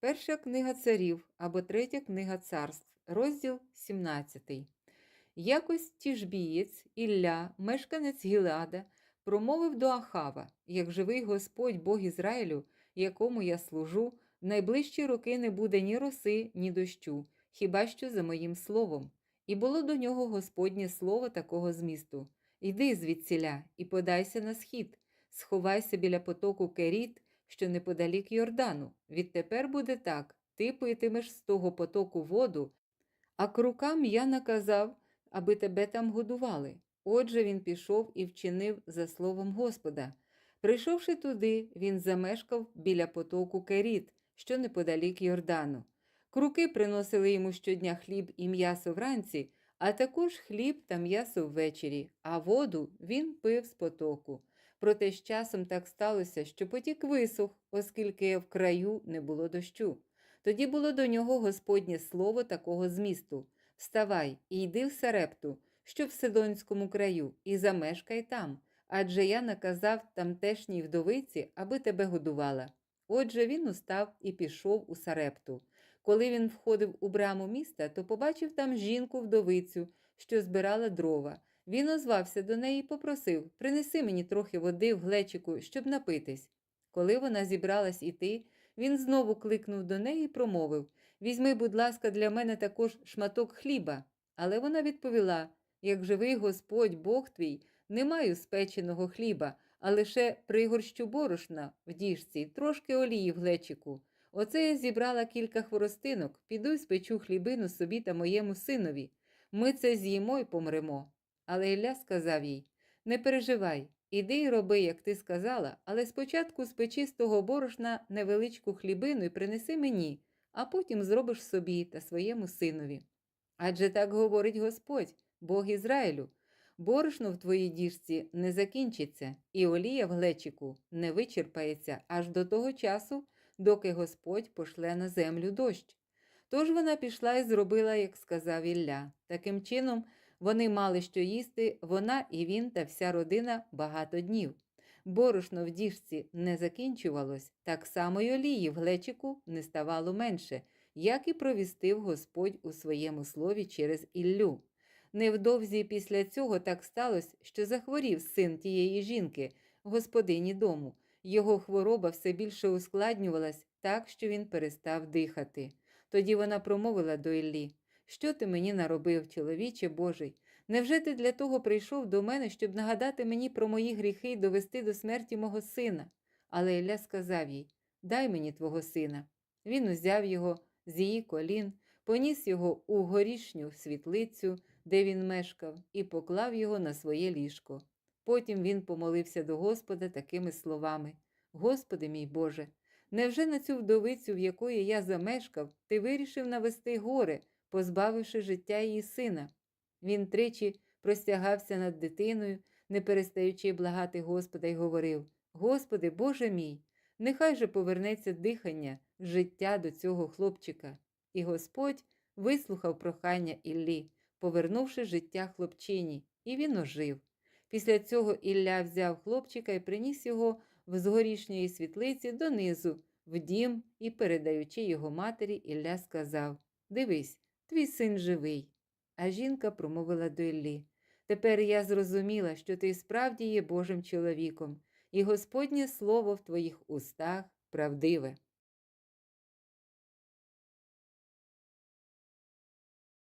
Перша книга царів або третя книга царств, розділ 17. Якось тіжбієць Ілля, мешканець Гілада, промовив до Ахава: Як живий Господь Бог Ізраїлю, якому я служу, в найближчі роки не буде ні роси, ні дощу, хіба що за моїм словом. І було до нього Господнє слово такого змісту: Йди звідсіля і подайся на схід, сховайся біля потоку Керіт, що неподалік Йордану. Відтепер буде так: ти питимеш з того потоку воду, а крукам я наказав, аби тебе там годували. Отже, він пішов і вчинив за словом Господа. Прийшовши туди, він замешкав біля потоку Керіт, що неподалік Йордану. Круки приносили йому щодня хліб і м'ясо вранці, а також хліб та м'ясо ввечері, а воду він пив з потоку. Проте з часом так сталося, що потік висох, оскільки в краю не було дощу. Тоді було до нього Господнє слово такого змісту Вставай і йди в Сарепту, що в Сидонському краю, і замешкай там, адже я наказав тамтешній вдовиці, аби тебе годувала. Отже, він устав і пішов у Сарепту. Коли він входив у браму міста, то побачив там жінку-вдовицю, що збирала дрова. Він озвався до неї і попросив принеси мені трохи води в глечику, щоб напитись. Коли вона зібралась іти, він знову кликнув до неї і промовив Візьми, будь ласка, для мене також шматок хліба. Але вона відповіла як живий Господь Бог твій, не маю спеченого хліба, а лише пригорщу борошна в діжці, трошки олії в глечику. Оце я зібрала кілька хворостинок, піду й спечу хлібину собі та моєму синові. Ми це з'їмо й помремо. Але Ілля сказав їй Не переживай, іди й роби, як ти сказала, але спочатку спечи з того борошна невеличку хлібину і принеси мені, а потім зробиш собі та своєму синові. Адже так говорить Господь, Бог Ізраїлю. Борошно в твоїй діжці не закінчиться, і олія в глечику не вичерпається аж до того часу, доки Господь пошле на землю дощ. Тож вона пішла і зробила, як сказав Ілля. Таким чином, вони мали що їсти, вона і він та вся родина багато днів. Борошно в діжці не закінчувалось, так само й олії в глечику не ставало менше, як і провістив Господь у своєму слові через Іллю. Невдовзі після цього так сталося, що захворів син тієї жінки, господині дому. Його хвороба все більше ускладнювалась так, що він перестав дихати. Тоді вона промовила до Іллі Що ти мені наробив, чоловіче Божий? Невже ти для того прийшов до мене, щоб нагадати мені про мої гріхи і довести до смерті мого сина? Але Ілля сказав їй Дай мені твого сина. Він узяв його з її колін, поніс його у горішню світлицю, де він мешкав, і поклав його на своє ліжко. Потім він помолився до Господа такими словами: Господи мій Боже, невже на цю вдовицю, в якої я замешкав, ти вирішив навести горе, позбавивши життя її сина? Він тричі простягався над дитиною, не перестаючи благати Господа, й говорив: Господи, Боже мій, нехай же повернеться дихання, життя до цього хлопчика. І Господь вислухав прохання Іллі, повернувши життя хлопчині, і він ожив. Після цього Ілля взяв хлопчика і приніс його в згорішньої світлиці донизу, в дім і, передаючи його матері, Ілля сказав Дивись, твій син живий. А жінка промовила до Іллі Тепер я зрозуміла, що ти справді є Божим чоловіком, і Господнє слово в твоїх устах правдиве.